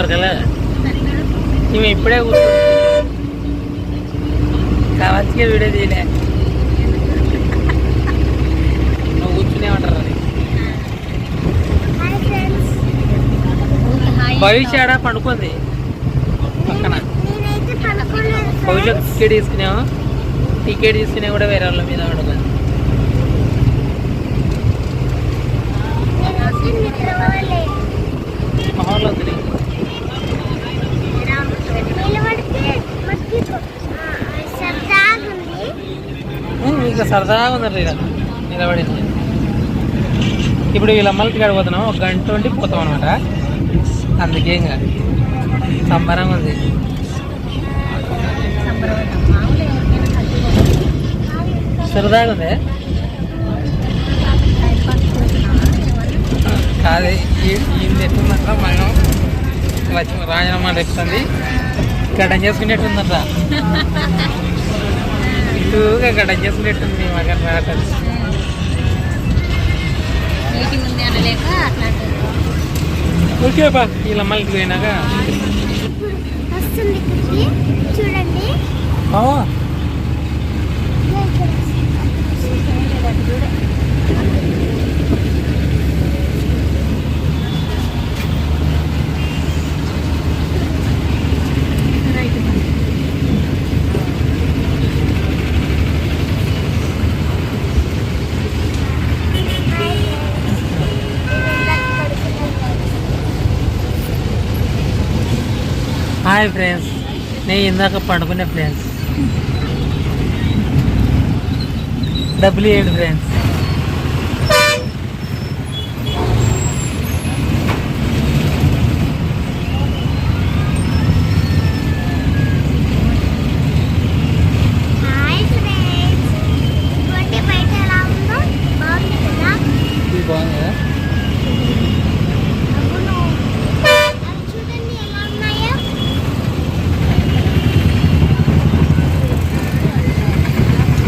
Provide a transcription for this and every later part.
దొరకలే. మేము ఇప్పుడే కూర్చున్నాం కావాల్సిన వీడియో తీయలే. నువ్వు కూర్చునే ఉంటారు అది భవిష్య ఆడ పండుకుంది. పక్కన. భవిష్య టికెట్ తీసుకున్నాము టికెట్ తీసుకునే కూడా వేరే వాళ్ళ మీద పడుకుంది మామూలు వద్దు మీకు సరదాగా ఉందండి ఇక నిలబడింది. ఇప్పుడు వీళ్ళ అమ్మలకి గడిపోతున్నాం ఒక గంట ఉండి పోతాం అనమాట అందుకే ఇంకా సంబరంగా ఉంది. సరదాగా ఉంది? కాదు ఈ చెప్తుందంట మనం లక్ష్మీ రాజనమ్మ చెప్తుంది. గడ్డం చేసుకునేట్టుందంట. ఇటుగా గడ్డం చేసుకునేట్టుంది మగ రావటం మీటింగ్ ఉంది అనలేక అట్లాంటి ఓకే బా వీళ్ళ అమ్మలకి పోయినాక. చూడండి. హాయ్ ఫ్రెండ్స్ నేను ఇందాక పండుకునే ఫ్రెండ్స్ డబ్బులు ఇవ్వండి ఫ్రెండ్స్ హాయ్ ఫ్రెండ్స్ ఇటువంటి బయట ఎలా ఉందో బాగుంది కదా ఇది బాగుంది కదా అవును అవి చూడండి ఎలా ఉన్నాయో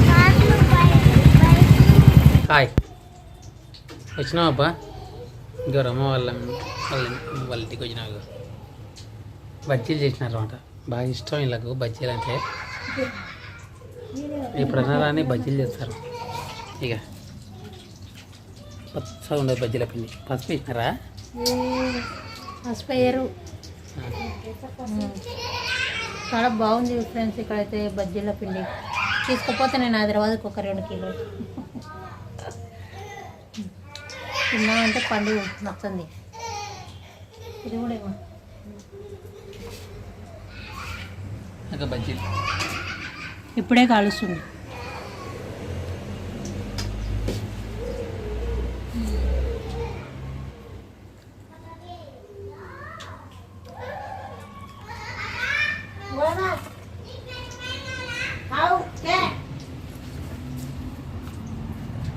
కార్లు బైక్ బైక్లు హాయ్ వచ్చినావా ఇంకా రమ్మ వాళ్ళ వాళ్ళ వాళ్ళ ఇంటికి వచ్చినావు. బజ్జీలు చేసినారు అనమాట బాగా ఇష్టం వీళ్ళకు బజ్జీలు అంటే. ఈ రాని బజ్జీలు చేస్తారు. ఇక పచ్చగా ఉండదు బజ్జీల పిండి. పసుపు వేసినారా? పసుపయ్యారు చాలా బాగుంది ఫ్రెండ్స్ ఇక్కడైతే బజ్జీల పిండి. తీసుకుపోతే నేను హైదరాబాద్కి ఒక రెండు కిలోలు. తిన్నామంటే పండు నచ్చింది ఇది కూడా ఏమో ఇంకా బజ్జీలు ఇప్పుడే కాలుస్తుంది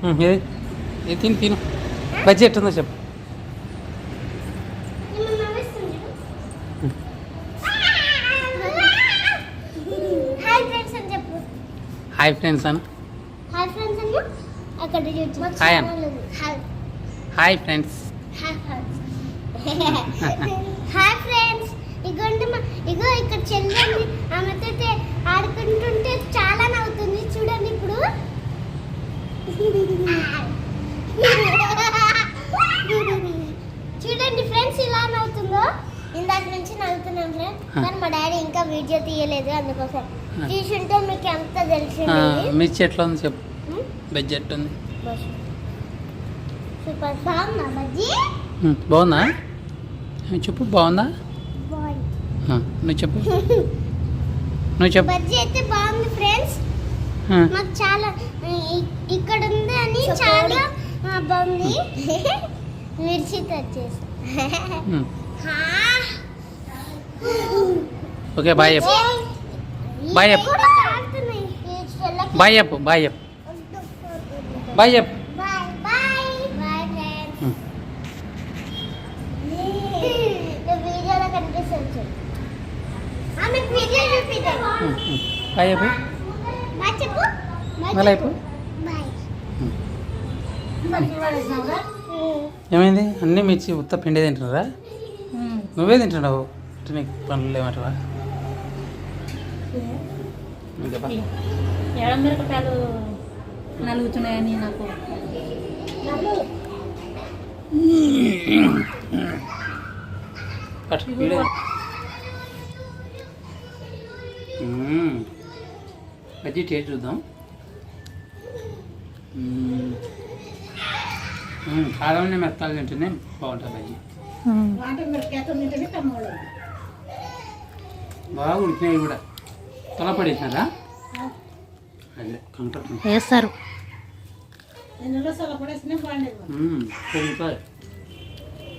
ఉమ్, ఏది ఏది తిను తిను బజ్జీ ఎట్టుందో చెప్పు. హాయ్ ఫ్రెండ్స్ అన్న హాయ్ ఫ్రెండ్స్ అన్న. Hi friends hi friends. ఇగోండి మా ఇగో ఇక్కడ చెల్లండి ఆమెతో ఆడుకుంటుంటే చాలా నవ్వుతుంది. చూడండి ఇప్పుడు చూడండి ఫ్రెండ్స్ ఇలా నవ్వుతుందో ఇందాక నుంచి నవ్వుతున్నాం ఫ్రెండ్ కానీ మా డాడీ ఇంకా వీడియో తీయలేదు అందుకోసం. తీసుంటే మీకు ఎంత తెలిసింది? మిర్చి ఎట్లా ఉంది. చెప్పు బజ్జీ? ఎట్టుంది సూపర్ బాగుందా? బజ్జీ చెప్పు బాగుందా? నువ్వు చెప్పు. నువ్వు చెప్పు. బజ్జీ అయితే బాగుంది ఫ్రెండ్స్. మాకు చాలా ఇక్కడ ఉంది అని చాలా బాగుంది. మిర్చితో వచ్చేసి. ఓకే బాయ్ చెప్పు. బాయ్ చెప్పు. బాయ్ చెప్పు బాయ్ చెప్పు. బాయ్ చెప్పు. Bye um, um. బాయ్ చెప్పు. మళ్ళీ చెప్పు. ఏమైంది? అన్నీ మిర్చి ఉత్త పిండి తింటున్నారా. నువ్వే తింటున్నావు? నీకు పనులు బా. ఎడం మిరపకాయలు నలుగుతున్నాయని నాకు. పట్టు, వీడే. మ్మ్. బజ్జీ టేస్ట్ చూద్దాం. కారంలో మెత్తాలు తింటేనే బాగుంటుంది బజ్జీ. ఉమ్. బాగా ఉడికినాయి కూడా. అదే వేస్తారు.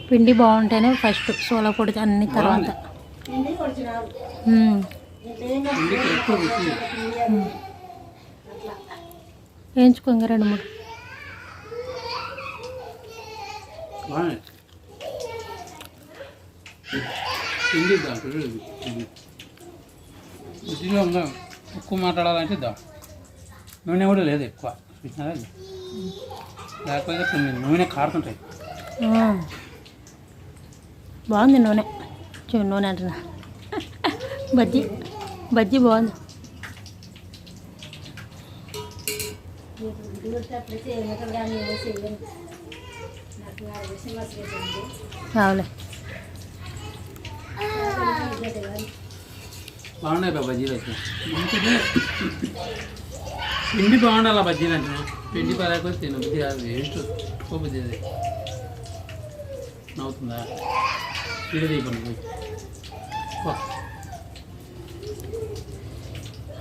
పిండి బాగుంటేనే ఫస్ట్ సోల పొడి అన్ని తర్వాత. ఉమ్. ఇంటికి ఎక్కువ రుచి వేయించుకో ఇంకా రెండు మూడు. పిండి దాంట్లో ఉందా? ఎక్కువ మాట్లాడాలంటే దా. నూనె కూడా లేదు ఎక్కువ. చూసినారా? లేకపోతే కొన్ని నూనె కారుతుంటాయి. బాగుంది నూనె. చూ నూనె అంటున్నా. బజ్జీ. బజ్జీ బాగుంది. అవులే బాగున్నాయి బా బజ్జీలు అయితే. పిండి బాగుండాలి బజ్జీలు అంటే. పిండి పరాకపోతే తిన బుద్ధి కాదు వేస్ట్ ఎక్కువ బుద్ధి అది. నవ్వుతుందా? పో.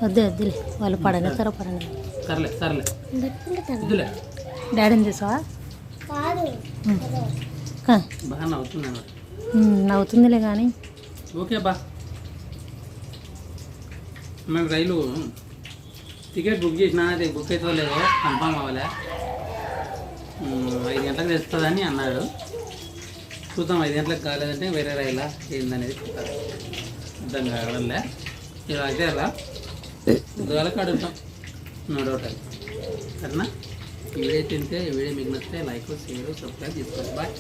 వద్దు వద్దులే. వాళ్ళు పడనిస్తారో పడని. సర్లే సర్లే. తగ్గు. వద్దులే. డాడీని చూసావా. బాగా నవ్వుతుందిలే కానీ ఓకే బా. మేము రైలు టికెట్ బుక్ చేసినా అది బుక్ అయితే లేదో కన్ఫామ్ అవ్వలే ఐదు గంటలకు తెస్తుందని అన్నాడు చూద్దాం ఐదు గంటలకు కాలేదంటే వేరే రైలా ఏందనేది చూద్దాం అర్థం కావడంలే ఇలా అయితే అలా పొద్దుగాలకు అడుగుతాం నో డౌట్ అది సరేనా వీడియో తింటే వీడియో మీకు నచ్చితే లైక్ షేర్ సబ్స్క్రైబ్ చేసుకోండి బాయ్